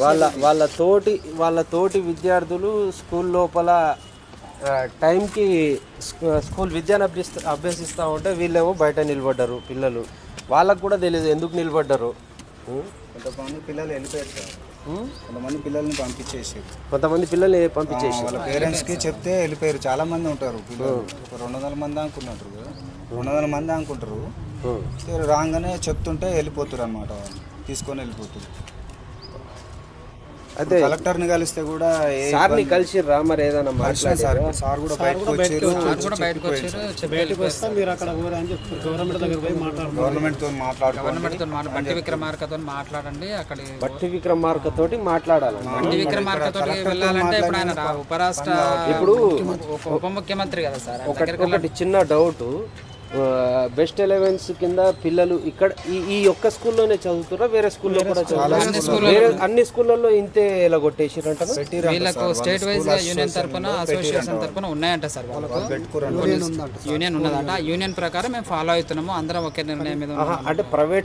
వాళ్ళ వాళ్ళ తోటి వాళ్ళ తోటి విద్యార్థులు స్కూల్ లోపల టైంకి స్కూ- స్కూల్ విద్యను అభ్యస్త అభ్యసిస్తూ ఉంటే వీళ్ళేమో బయట నిలబడ్డారు పిల్లలు. వాళ్ళకు కూడా తెలియదు ఎందుకు నిలబడ్డారు? కొంతమంది పిల్లలు వెళ్ళిపోయారు? కొంతమంది పిల్లల్ని పంపించేసారు. కొంతమంది పిల్లల్ని పంపించేసి వాళ్ళ పేరెంట్స్కి చెప్తే వెళ్ళిపోయారు. చాలా మంది ఉంటారు రెండు వందల మంది అనుకున్నట్టు రెండు వందల మంది అనుకుంటారు. రాగానే చెప్తుంటే వెళ్ళిపోతారు అనమాట తీసుకొని వెళ్ళిపోతారు అదే కలెక్టర్ని కలిస్తే కూడా సార్ని కలిసి రా మరి ఏదైనా కలిసిన సార్ మాట్లాడారు సార్ కూడా బయటకు వచ్చారు బయటకు. మీరు అక్కడ ఊరు అని చెప్పి గవర్నమెంట్ దగ్గర పోయి గవర్నమెంట్తో గవర్నమెంట్తో మాట్లా బట్టి విక్రమార్కతో మాట్లాడండి అక్కడ బట్టి విక్రమార్క తోటి మాట్లాడాలి. బట్టి విక్రమార్కతో వెళ్ళాలంటే ఇప్పుడు ఆయన రా- ఉపరాష్ట్ర ఇప్పుడు ఉప ముఖ్యమంత్రి కదా సార్ ఒకటి చిన్న డౌట్. బెస్ట్ ఎలెవెన్స్ కింద పిల్లలు ఇక్కడ ఈ ఈ ఒక్క స్కూల్లోనే చదువుతారా వేరే స్కూల్లో కూడా చదువుతారా వేరే అన్ని స్కూళ్ళల్లో ఇంతే ఇలా కొట్టేసిరంట వీళ్ళకు స్టేట్ వైజ్గా యూనియన్ తరపున అసోసియేషన్ తరపున ఉన్నాయంట సార్ యూనియన్ ఉన్నదంట. యూనియన్ ప్రకారం మేము ఫాలో అవుతున్నాము. అందరం ఒకే నిర్ణయం మీద. అంటే ప్రైవేట్